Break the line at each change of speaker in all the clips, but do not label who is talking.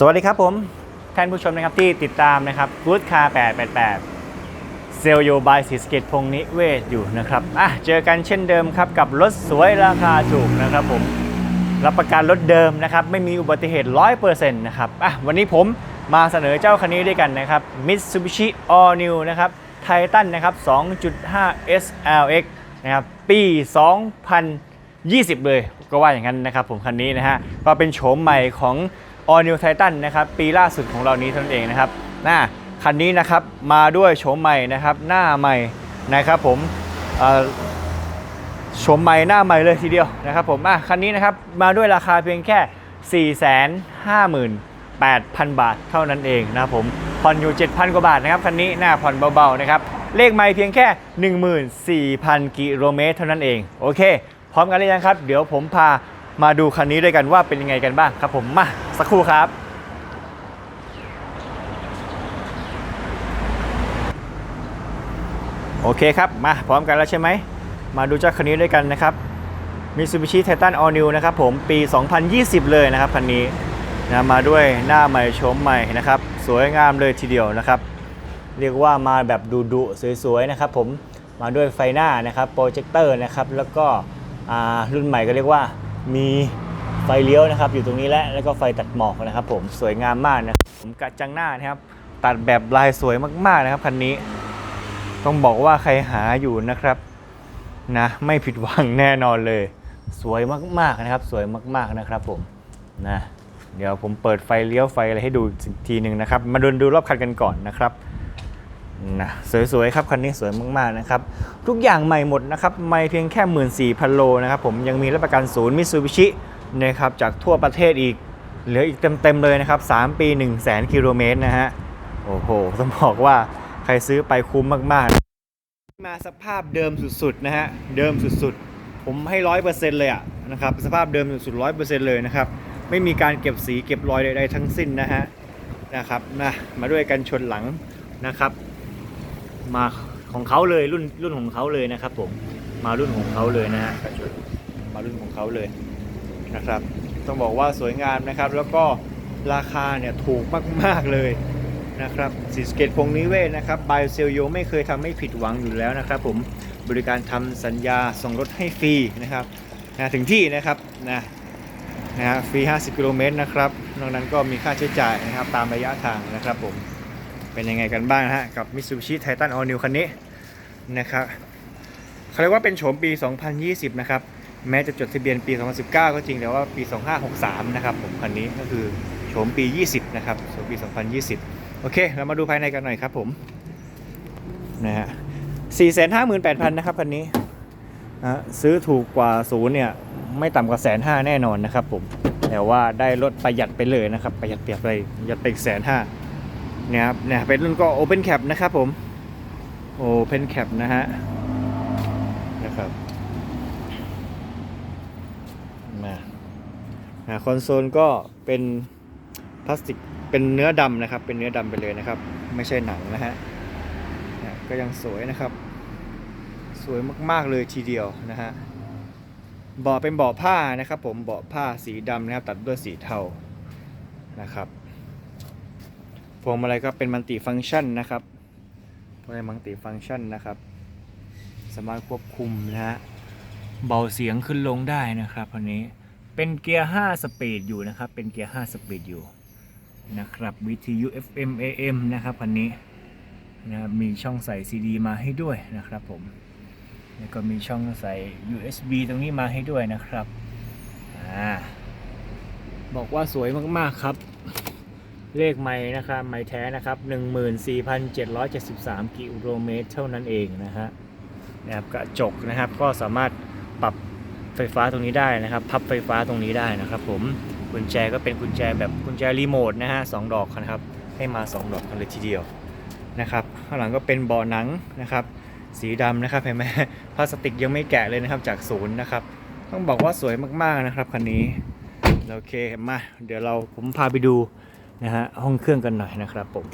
สวัสดีครับผมท่านผู้ชมนะครับที่ติดตามนะครับ Good Car 888 เซลโยบายสีสเกตพงนิเวศอยู่นะครับอะเจอกันเช่นเดิมครับกับรถสวยราคาถูกนะครับผมรับประกันรถเดิมนะครับไม่มีอุบัติเหตุ 100%นะครับอะวันนี้ผมมาเสนอเจ้าคันนี้ด้วยกันนะครับ Mitsubishi All New นะครับ Titan นะครับ 2.5 SLX นะครับปี 2020 เลยก็ว่าอย่างนั้นนะครับผมคันนี้นะฮะก็เป็นโฉมใหม่ของ All New Titan นะครับปีล่าสุดของเรานี้เท่านั้นเองนะครับหน้าคันนี้นะครับมาด้วยโฉมใหม่นะครับหน้าใหม่นะครับผมเอ่อชมใหม่หน้าใหม่เลยทีเดียวนะครับผมอะคันนี้นะครับมาด้วยราคาเพียงแค่ 458,000 บาทเท่านั้นเองนะครับผมผ่อนอยู่ 7,000 กว่าบาทนะครับคันนี้หน้าผ่อนเบาๆนะครับเลขไม่เพียงแค่ 14,000 กิโลเมตรเท่านั้นเอง โอเค พร้อมกันหรือยังครับ เดี๋ยวผมพา มาดูคันนี้ด้วยกันว่าเป็นยังไงกันบ้างครับผมมาสักครู่ครับโอเคครับมาพร้อมกันแล้วใช่ไหมมาดูเจ้าคันนี้ด้วยกันนะครับ Mitsubishi Titan All New นะครับผมปี 2020 เลยนะครับคันนี้นะมาด้วยหน้าใหม่โฉมใหม่นะครับ สวยงามเลยทีเดียวนะครับ เรียกว่ามาแบบดุดุสวยๆนะครับผมมาด้วยไฟหน้านะครับโปรเจคเตอร์นะครับแล้วก็รุ่นใหม่ก็เรียกว่า มีไฟเลี้ยวนะครับอยู่ตรงนี้และแล้วก็ไฟตัดหมอกนะครับ ผมสวยงามมากนะผมกระจังหน้านะครับตัดแบบลายสวยมากๆนะครับคันนี้ ต้องบอกว่าใครหาอยู่นะครับนะไม่ผิดหวังแน่นอนเลย สวยมากๆนะครับ สวยมากๆนะครับ ผมนะเดี๋ยวผมเปิดไฟเลี้ยวไฟอะไรให้ดูอีกทีหนึ่งนะครับ มาดูดูรอบคันกันก่อนนะครับ นะสวยๆครับคันนี้สวยมากๆนะครับทุกอย่างใหม่หมดนะครับไม่เพียงแค่14,000โลนะครับผมยังมีรับประกันศูนย์มิตซูบิชินะครับจากทั่วประเทศอีก เหลืออีกเต็มๆเลยนะครับ3ปี 1 0 0 0 0แกิโลเมตรนะฮะโอ้โหต้องบอกว่าใครซื้อไปคุ้มมากๆ มาสภาพเดิมสุดๆนะฮะเดิมสุดๆ ผมให้ร้อยเปอร์เซ็นต์เลยอะนะครับสภาพเดิมสุดๆร้อยเปอร์เซ็นต์เลยนะครับไม่มีการเก็บสีเก็บรอยใดๆทั้งสิ้นนะฮะนะครับนะมาด้วยกันชนหลังนะครับ มาของเขาเลยรุ่นรุ่นของเขาเลยนะครับผมมารุ่นของเขาเลยนะฮะกันชนมารุ่นของเขาเลยนะครับ ต้องบอกว่าสวยงามนะครับ แล้วก็ราคาเนี่ยถูกมากๆเลยนะครับสีสเกตพงนิเวศนะครับบายเซลโยไม่เคยทำให้ผิดหวังอยู่แล้วนะครับ ผมบริการทำสัญญาส่งรถให้ฟรีนะครับนะถึงที่นะครับนะนะฮะฟรี 50 กิโลเมตรนะครับนอกนั้นก็มีค่าใช้จ่ายนะครับตามระยะทางนะครับผม เป็นยังไงกันบ้างนะฮะกับ Mitsubishi Titan All New คันนี้นะครับเขาเรียกว่าเป็นโฉมปี 2020 นะครับ แม้จะจดทะเบียนปี 2019 ก็จริงแต่ว่าปี 2563 นะครับผมคันนี้ก็คือโฉมปี 20 นะครับโฉมปี 2020 โอเค เรามาดูภายในกันหน่อยครับผมนะฮะ458,000 นะครับคันนี้นะซื้อถูกกว่าศูนย์เนี่ยไม่ต่ำกว่าแสนห้าแน่นอนนะครับผมแต่ว่าได้ลดประหยัดไปเลยนะครับ ประหยัดเปรียบเลยประหยัดไปแสนห้า นี่ยครับเนี่ยเป็นรุ่นก็ Open Cap นะครับผม Open Cap นะฮะนะครับมาอ่าคอนโซลก็เป็นพลาสติกเป็นเนื้อดำนะครับ เป็นเนื้อดำไปเลยนะครับ ไม่ใช่หนังนะฮะก็ยังสวยนะครับ สวยมากๆเลยทีเดียวนะฮะเบาะเป็นเบาะผ้านะครับ ผมเบาะผ้าสีดำนะครับ ตัดด้วยสีเทานะครับ วงมาลัยก็เป็นมัลติฟังก์ชันนะครับพวงมาลัยมัลติฟังก์ชันนะครับ สามารถควบคุมนะฮะเบาเสียงขึ้นลงได้นะครับคันนี้เป็นเกียร์ 5 สปีดอยู่นะครับ เป็นเกียร์ 5 สปีดอยู่นะครับ VTU FM AM นะครับคันนี้นะครับมีช่องใส่ CD มาให้ด้วยนะครับผม แล้วก็มีช่องใส่ USB ตรงนี้มาให้ด้วยนะครับ อ่า บอกว่าสวยมากๆครับ เลขไม้นะครับไม้แท้นะครับ 14,773 กิโลเมตร เท่านั้นเองนะฮะนะครับกระจกนะครับก็สามารถปรับไฟฟ้าตรงนี้ได้นะครับ พับไฟฟ้าตรงนี้ได้นะครับ ผมกุญแจก็เป็นกุญแจแบบกุญแจรีโมทนะฮะสองดอกนะครับ ให้มา 2 ดอกกันเลยทีเดียวนะครับข้างหลังก็เป็นเบาะหนังนะครับ สีดำนะครับเห็นไหมพลาสติกยังไม่แกะเลยนะครับจากศูนย์นะครับ ต้องบอกว่าสวยมากๆนะครับคันนี้โอเคมา เดี๋ยวเราผมพาไปดู นะฮะห้องเครื่องกันหน่อยนะครับผม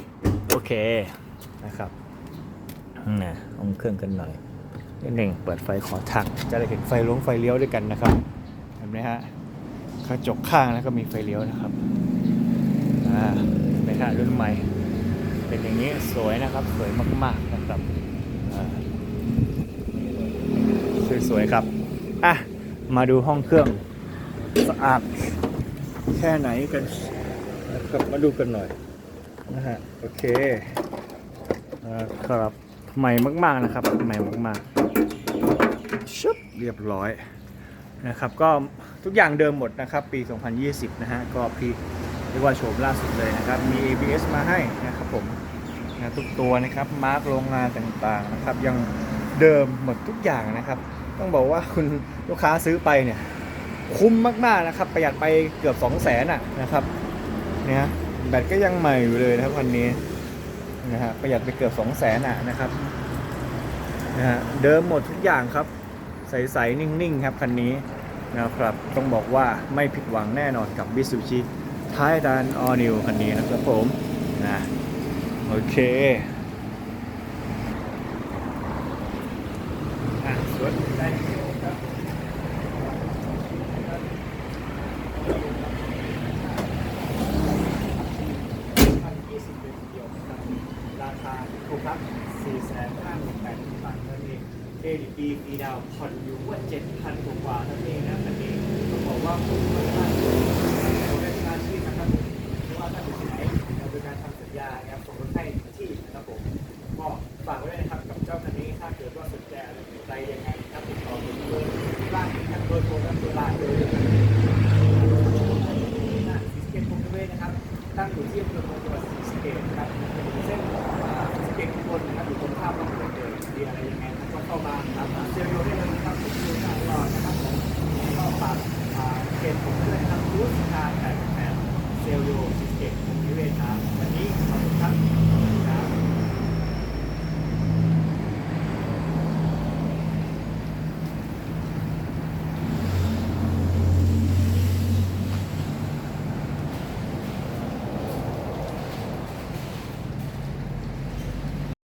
โอเคนะครับนะห้องเครื่องกันหน่อยนิดหนึ่งเปิดไฟขอทางจะได้เห็นไฟลงไฟเลี้ยวด้วยกันนะครับเห็นไหมฮะกระจกข้างแล้วก็มีไฟเลี้ยวนะครับอ่อ่าในขณะรุ่นใหม่ เป็นอย่างนี้สวยนะครับสวยมากๆนะครับสวยๆครับอะมาดูห้องเครื่องสะอาดแค่ไหนกัน นะครับมาดูกันหน่อยนะฮะโอเคอครับใหม่มากๆนะครับ ใหม่มากๆชุบเรียบร้อยนะครับก็ทุกอย่างเดิมหมดนะครับ ปี 2020 นะฮะก็พี่เรียกว่าโฉมล่าสุดเลยนะครับ มี ABS มาให้นะครับผมนะทุกตัวนะครับมาร์กโรงงานต่างๆนะครับยังเดิมหมดทุกอย่างนะครับ ต้องบอกว่าคุณลูกค้าซื้อไปเนี่ยคุ้มมากๆนะครับ ประหยัดไปเกือบ 2 0 0แสนอะนะครับ นะฮะแบตก็ยังใหม่อยู่เลยนะครับคันนี้นะฮะประหยัดไปเกือบ2 0 0แสนอะนะครับนะฮะเดิมหมดทุกอย่างครับ ใสๆนิ่งๆ ครับคันนี้นะครับต้องบอกว่าไม่ผิดหวังแน่นอนกับ Mitsubishi Titan All New คันนี้นะครับผมนะโอเคอะสวยได้ครับ 20เป็นเดียวนะครับราคาถูกครับ 4 5 8 0 0 0บาทนั่น เองเครดิตดีปีดาวผ่อนอยู่ว่าเจ็ดพันกว่านั่นเองนะอันนี้ต้องบอกว่าคุ้มมาก บาลครับเซลล์โยได้เยนะครับทุกตัวตลอดนะครับผมก็ปรับเกณฑ์ผมด้วยนะครับรูทการ์แปดแปดเซลล์โยสิบเจ็ดนิเวศครับวันนี้ขอบคุณครับ